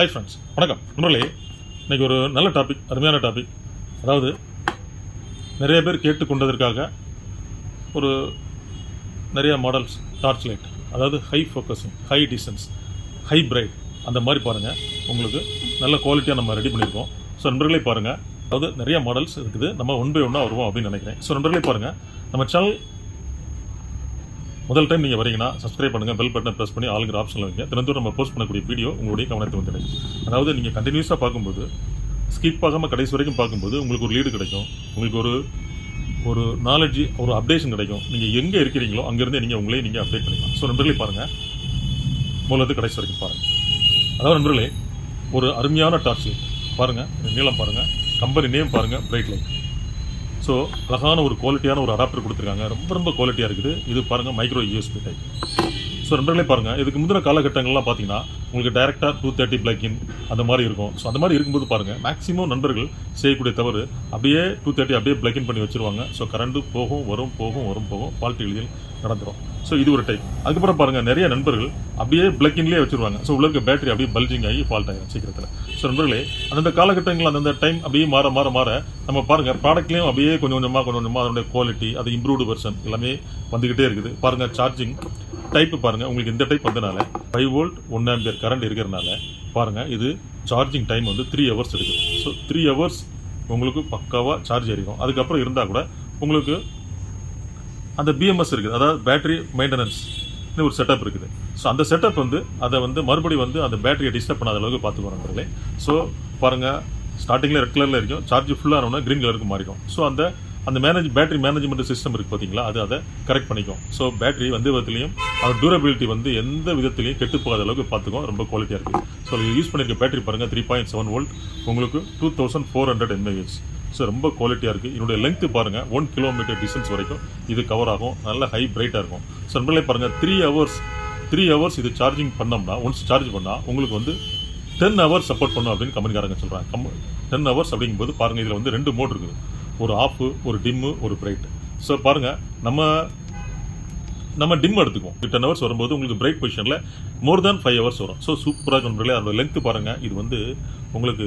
Hi friends வணக்கம். நண்பர்களே இன்னைக்கு ஒரு நல்ல டாபிக் அருமையான டாபிக் அதாவது நிறைய பேர் கேட்டுக்கொண்டதற்காக ஒரு நிறைய மாடல்ஸ் டார்ச் லைட் அதாவது high focusing high distance high bright அந்த மாதிரி பாருங்கள் உங்களுக்கு நல்ல குவாலிட்டியாக நம்ம ரெடி பண்ணியிருக்கோம். ஸோ நண்பர்களே பாருங்கள் அதாவது நிறைய மாடல்ஸ் இருக்குது. நம்ம ஒன் பை ஒன்னாக வருவோம் அப்படின்னு நினைக்கிறேன். ஸோ நண்பர்களே பாருங்கள் நம்ம சேனல் முதல் டைம் நீங்கள் வரீங்கன்னா சப்ஸ்கிரைப் பண்ணுங்கள் பெல் பட்டனை ப்ரெஸ் பண்ணி ஆளுங்கிற ஆப்ஷனில் வைங்க. தினந்தோறும் நம்ம போஸ்ட் பண்ணக்கூடிய வீடியோ உங்களுடைய கவனத்தை வந்துடும் அதாவது நீங்கள் கண்டினியூஸாக பார்க்கும்போது ஸ்கிப் ஆகாமல் கடைசி வரைக்கும் பார்க்கும்போது உங்களுக்கு ஒரு லீடு கிடைக்கும். உங்களுக்கு ஒரு ஒரு நாலேஜ் ஒரு அப்டேஷன் கிடைக்கும். நீங்கள் எங்கே இருக்கிறீங்களோ அங்கேருந்து நீங்கள் உங்களே நீங்கள் அப்டேட் பண்ணிக்கலாம். ஸோ நண்பர்களே பாருங்கள் மூலத்து கடைசி வரைக்கும் பாருங்கள் அதாவது நண்பர்களே ஒரு அருமையான டார்ச் லைட் பாருங்கள் நீளம் பாருங்கள் கம்பெனி நேம் பாருங்கள் பிரைட் லைட் ஸோ அழகான ஒரு குவாலிட்டியான ஒரு அடாப்டர் கொடுத்துருக்காங்க. ரொம்ப ரொம்ப குவாலிட்டியாக இருக்குது. இது பாருங்கள் மைக்ரோ யூஎஸ்பி டைப் ஸோ நண்பர்களே பாருங்கள் இதுக்கு முந்தின காலகட்டங்கள்லாம் பார்த்தீங்கன்னா உங்களுக்கு டேரெக்டாக டூ தேர்ட்டி பிளக்கின் அந்த மாதிரி இருக்கும். ஸோ அந்த மாதிரி இருக்கும்போது பாருங்கள் மேக்ஸிமம் நண்பர்கள் செய்யக்கூடிய தவறு அப்படியே டூ தேர்ட்டி அப்படியே பிளக்கின் பண்ணி வச்சுருவாங்க. ஸோ கரண்ட்டு போகும் வரும் போகும் வரும் போகும் ஃபால்ட் எழுதியில் நடந்துரும். ஸோ இது ஒரு டைப் அதுக்கப்புறம் பாருங்கள் நிறைய நண்பர்கள் அப்படியே பிளக்கின்லேயே வச்சுருவாங்க. ஸோ உள்ள இருக்க பேட்டரி அப்படியே பல்ஜிங் ஆகி ஃபால்ட் ஆகிடும் சீக்கிரத்தில். ஸோ நண்பர்களே அந்தந்த காலகட்டங்கள் அந்தந்த டைம் அப்படியே மாற மாற மாற நம்ம பாருங்கள் ப்ராடக்ட்லேயும் அப்படியே கொஞ்சம் கொஞ்சமாக கொஞ்சம் கொஞ்சமாக அதனுடைய குவாலிட்டி அது இம்ப்ரூவ்டு வெர்ஷன் எல்லாமே வந்துக்கிட்டே இருக்குது. பாருங்கள் சார்ஜிங் டைப் பாருங்கள் உங்களுக்கு இந்த டைப் வந்தனால five volt one ampere current இருக்கிறனால பாருங்கள் இது சார்ஜிங் டைம் வந்து த்ரீ ஹவர்ஸ் இருக்குது ஸோ த்ரீ ஹவர்ஸ் உங்களுக்கு பக்காவாக சார்ஜ் ஏறிக்கும் அதுக்கப்புறம் இருந்தால் கூட உங்களுக்கு அந்த பிஎம்எஸ் இருக்குது. அதாவது பேட்டரி மெயின்டெனன்ஸ் ஒரு செட்டப் இருக்குது. ஸோ அந்த செட்டப் வந்து அதை வந்து மறுபடியும் வந்து அந்த பேட்டரியை டிஸ்டர்ப் பண்ணாத அளவுக்கு பார்த்துக்கணும் நண்பர்களே. ஸோ பாருங்கள் ஸ்டார்டிங்கில் ரெட் கலரில் இருக்கும். சார்ஜ் ஃபுல்லாக க்ரீன் கலருக்கு மாறிக்கும். ஸோ அந்த அந்த மேனேஜ் பேட்டரி மேனேஜ்மெண்ட் சிஸ்டம் இருக்குது பார்த்தீங்களா அது அதை கரெக்ட் பண்ணிக்கும். ஸோ பேட்டரி வந்து விதத்துலையும் அது டூரபிலிட்டி வந்து எந்த விதத்துலையும் கெட்டு போகாத அளவுக்கு பார்த்துக்கும் ரொம்ப குவாலிட்டியாக இருக்குது ஸோ இது யூஸ் பண்ணியிருக்க பேட்டரி பாருங்கள் த்ரீ பாயிண்ட் செவன் வோல்ட் உங்களுக்கு two thousand four hundred mAh so ரொம்ப குவாலிட்டியாக இருக்குது இதனுடைய லென்த்து பாருங்கள் ஒன் கிலோமீட்டர் டிஸ்டன்ஸ் வரைக்கும் இது கவர் ஆகும். நல்ல ஹை பிரைட்டாக இருக்கும். ஸோ நம்மளே பாருங்கள் த்ரீ ஹவர்ஸ் த்ரீ ஹவர்ஸ் இது சார்ஜிங் பண்ணோம்னா ஒன்ஸ் சார்ஜ் பண்ணால் உங்களுக்கு வந்து டென் ஹவர்ஸ் சப்போர்ட் பண்ணும் அப்படின்னு கம்பெனிக்காரங்க சொல்கிறாங்க கம் டென் ஹவர்ஸ் அப்படிங்கும்போது பாருங்கள் இதில் வந்து ரெண்டு மோட் இருக்குது. ஒரு ஆஃபு ஒரு டிம்மு ஒரு பிரைட் ஸோ பாருங்கள் நம்ம நம்ம டிம் எடுத்துக்குவோம். டென் ஹவர்ஸ் வரும்போது உங்களுக்கு பிரைட் பொசிஷனில் மோர் தேன் ஃபைவ் ஹவர்ஸ் வரும். ஸோ சூப்பராக நண்பர்களே. அதோட லென்த்து பாருங்கள் இது வந்து உங்களுக்கு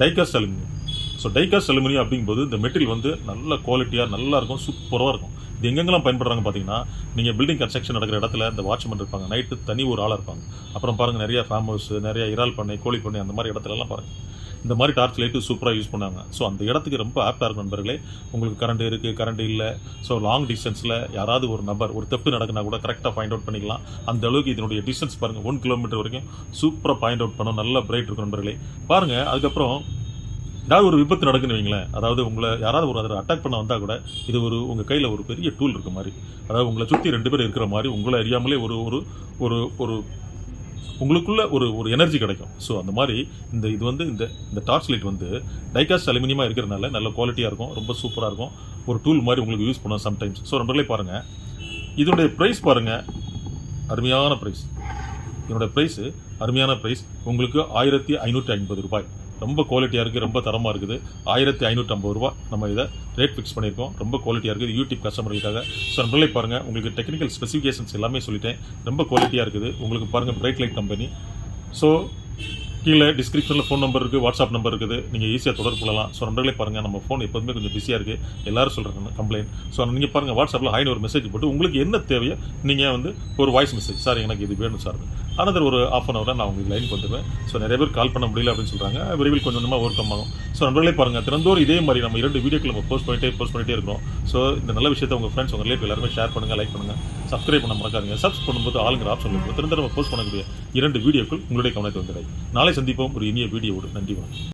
diecast aluminium so diecast aluminium அப்படிங்கும்போது இந்த மெட்டீரியல் வந்து நல்ல குவாலிட்டியாக நல்லா இருக்கும் சூப்பராக இருக்கும். இது எங்கெங்கெல்லாம் பயன்படுறாங்க பார்த்தீங்கன்னா நீங்கள் பில்டிங் கன்ஸ்ட்ரக்ஷன் நடக்கிற இடத்துல இந்த வாட்ச்மேன் இருப்பாங்க. நைட்டு தனி ஒரு ஆளாக இருப்பாங்க. அப்புறம் பாருங்கள் நிறையா ஃபார்ம் ஹவுஸ் நிறைய இறால் பண்ணை கோழி பண்ணை அந்த மாதிரி இடத்துலலாம் பாருங்கள் இந்த மாதிரி டார்ச் லைட்டு சூப்பராக யூஸ் பண்ணாங்க. ஸோ அந்த இடத்துக்கு ரொம்ப ஆப்டாக இருக்கும் நண்பர்களே. உங்களுக்கு கரண்ட் இருக்குது கரண்ட் இல்லை. ஸோ லாங் டிஸ்டன்ஸில் யாராவது ஒரு நபர் ஒரு தெப்பு நடக்குனா கூட கரெக்டாக ஃபைண்ட் அவுட் பண்ணிக்கலாம். அந்த அளவுக்கு இதனுடைய டிஸ்டன்ஸ் பாருங்கள் ஒன் கிலோமீட்டர் வரைக்கும் சூப்பராக பாயிண்ட் அவுட் பண்ணும் நல்ல பிரைட் இருக்கும் நண்பர்களே. பாருங்கள் அதுக்கப்புறம் ஏதாவது ஒரு விபத்து நடக்குன்னு வைங்களேன். அதாவது உங்களை யாராவது ஒரு அதில் அட்டாக் பண்ண வந்தால் கூட இது ஒரு உங்கள் கையில் ஒரு பெரிய டூல் இருக்க மாதிரி. அதாவது உங்களை சுற்றி ரெண்டு பேர் இருக்கிற மாதிரி உங்களை அறியாமலே ஒரு ஒரு ஒரு ஒரு உங்களுக்குள்ள ஒரு ஒரு எனர்ஜி கிடைக்கும். ஸோ அந்த மாதிரி இந்த இது வந்து இந்த இந்த டார்ச் லைட் வந்து டைகாஸ்ட் அலுமினியமாக இருக்கிறனால நல்ல குவாலிட்டியாக இருக்கும் ரொம்ப சூப்பராக இருக்கும். ஒரு டூல் மாதிரி உங்களுக்கு யூஸ் பண்ணலாம் சம்டைம்ஸ் ஸோ நம்பர்களே பாருங்கள் இதனுடைய ப்ரைஸ் பாருங்கள் அருமையான ப்ரைஸ் இதனுடைய ப்ரைஸு அருமையான ப்ரைஸ் உங்களுக்கு ஆயிரத்தி ஐநூற்றி ஐம்பது ரூபாய். ரொம்ப குவாலிட்டியாக இருக்குது ரொம்ப தரமாக இருக்குது. ஆயிரத்தி ஐநூற்றம்பது ரூபா நம்ம இதை ரேட் ஃபிக்ஸ் பண்ணியிருக்கோம். ரொம்ப குவாலிட்டியாக இருக்குது. யூடியூப் கஸ்டமர்களுக்காக ஸோ நம்மளே பாருங்கள் உங்களுக்கு டெக்னிக்கல் ஸ்பெசிஃபிகேஷன்ஸ் எல்லாமே சொல்லிட்டேன். ரொம்ப குவாலிட்டியாக இருக்குது. உங்களுக்கு பாருங்கள் பிரைட் லைட் கம்பெனி ஸோ கீழே டிஸ்கிரிப்ஷனில் ஃபோன் நம்பர் இருக்குது வாட்ஸ்அப் நம்பர் இருக்குது. நீங்கள் ஈஸியாக தொடர்பு கொள்ளலாம். ஸோ நண்பர்களே பாருங்கள் நம்ம ஃபோன் எப்போதுமே கொஞ்சம் பிஸியாக இருக்குது எல்லாரும் சொல்கிறாங்க கம்ப்ளைண்ட் ஸோ நீங்கள் பாருங்கள் வாட்ஸ்அப்பில் ஹாய்னு ஒரு மெசேஜ் போட்டு உங்களுக்கு என்ன தேவையோ நீங்கள் வந்து ஒரு வாய்ஸ் மெசேஜ் சார் எனக்கு இது வேணும் சார் அனதர் ஒரு ஆஃப் அன் ஹவரில் நான் உங்களுக்கு லைன் வந்துடுவேன் ஸோ நிறைய பேர் கால் பண்ண முடியல அப்படின்னு சொல்கிறாங்க விரைவில் கொஞ்சம் கொஞ்சமாக ஒர்க் ஆகும். ஸோ நண்பர்களே பாருங்கள் திறந்தோர் இதே மாதிரி நம்ம இரண்டு வீடியோக்கள் நம்ம போஸ்ட் பண்ணிட்டே போஸ்ட் பண்ணிகிட்டே இருக்கிறோம். ஸோ இந்த நல்ல விஷயத்தை உங்கள் ஃப்ரெண்ட்ஸ் உங்கள் ரிலேட்டிவ் எல்லாருமே ஷேர் பண்ணுங்கள் லைக் பண்ணுங்கள் சப்ஸ்கிரைப் பண்ண மறக்காதீங்க. சப்ஸ் பண்ணும்போது ஆளுங்கிற ஆப்ஷன் இருக்கும் திறந்த போஸ்ட் பண்ணக்கூடிய இரண்டு வீடியோக்கள் உங்களுடைய கவனத்தை வந்துடாது நாளை சந்திப்போம். ஒரு இனிய வீடியோவோடு நன்றி வணக்கம்.